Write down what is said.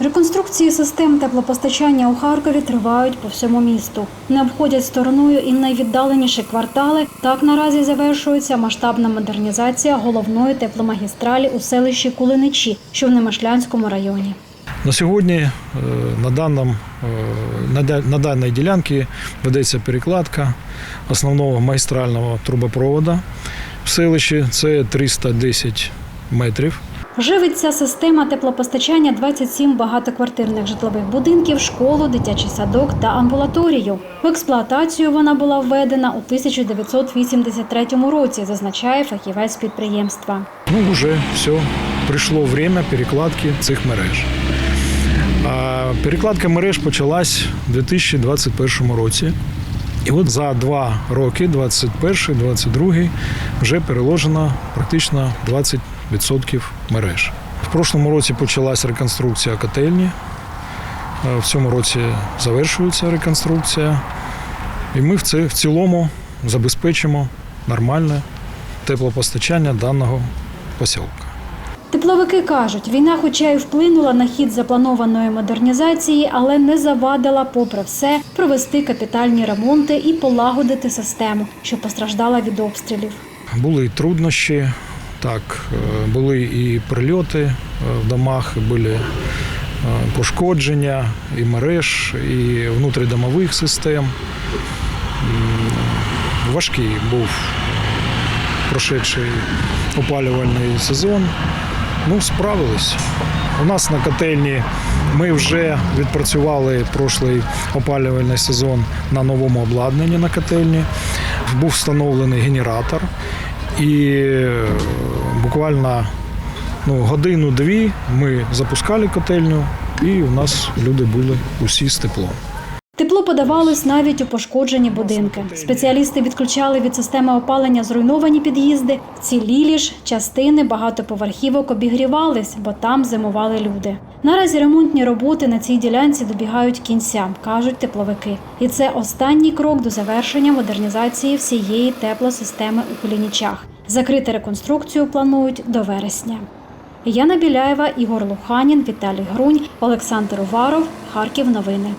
Реконструкції систем теплопостачання у Харкові тривають по всьому місту. Не обходять стороною і найвіддаленіші квартали. Так наразі завершується масштабна модернізація головної тепломагістралі у селищі Кулиничі, що в Немишлянському районі. На сьогодні е, на, даному, е, на, да- на даній ділянці ведеться перекладка основного магістрального трубопроводу в селищі. Це 310 метрів. Живиться система теплопостачання 27 багатоквартирних житлових будинків, школу, дитячий садок та амбулаторію. В експлуатацію вона була введена у 1983 році, зазначає фахівець підприємства. Ну, вже все, прийшло время перекладки цих мереж. Перекладка мереж почалась у 2021 році. І от за два роки, 21-22, вже переложено практично 20% мереж. В прошлому році почалась реконструкція котельні. Е, В цьому році завершується реконструкція. І ми в це в цілому забезпечимо нормальне теплопостачання даного посілка. Тепловики кажуть, війна, хоча й вплинула на хід запланованої модернізації, але не завадила, попри все, провести капітальні ремонти і полагодити систему, що постраждала від обстрілів. Були і труднощі, так, е, були і прильоти е, в домах, були е, пошкодження і мереж, і внутрідомових систем. Важкий був прошедший опалювальний сезон. Ну, справились. У нас на котельні ми вже відпрацювали прошлий опалювальний сезон на новому обладнанні на котельні. Був встановлений генератор, і е, буквально ну, годину-дві ми запускали котельню, і у нас люди були усі з теплом. Тепло подавалось навіть у пошкоджені будинки. Спеціалісти відключали від системи опалення зруйновані під'їзди. Цілілі ж частини багатоповерхівок обігрівались, бо там зимували люди. Наразі ремонтні роботи на цій ділянці добігають кінця, кажуть тепловики. І це останній крок до завершення модернізації всієї теплосистеми у Кулінічах. Закрити реконструкцію планують до вересня. Яна Біляєва, Ігор Луханін, Віталій Грунь, Олександр Уваров, Харків. Новини.